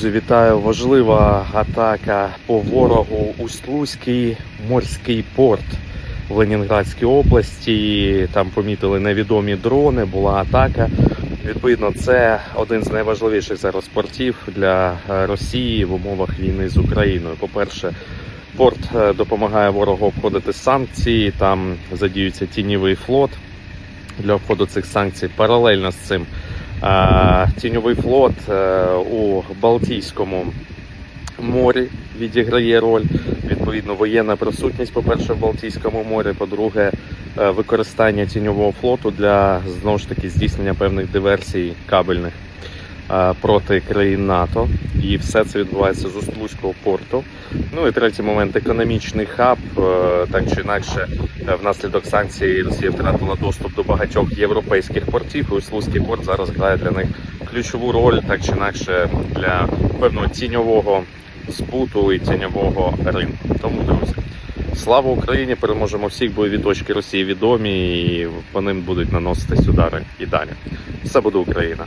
Друзі, вітаю! Важлива атака по ворогу у Слузький морський порт в Ленінградській області. Там помітили невідомі дрони, була атака. Відповідно, це один з найважливіших зараз портів для Росії в умовах війни з Україною. По-перше, порт е, допомагає ворогу обходити санкції. Там задіюється тіньовий флот для обходу цих санкцій. Паралельно з цим тіньовий флот е, у Балтійському морі відіграє роль. Відповідно, воєнна присутність, по-перше, в Балтійському морі, по-друге, е, використання тіньового флоту для знову ж таки здійснення певних диверсій кабельних проти країн НАТО. І все це відбувається з Устлузького порту. Ну і третій момент економічний хаб. Е, Так чи інакше, е, внаслідок санкцій Росія втратила доступ до багатьох європейських портів. І Услузький порт зараз грає для них ключову роль, так чи інакше, для певного тіньового збуту і тіньового ринку. Тому, друзі, слава Україні! Переможемо всіх бойові точки Росії відомі, і по ним будуть наноситись удари і далі. Все буде Україна.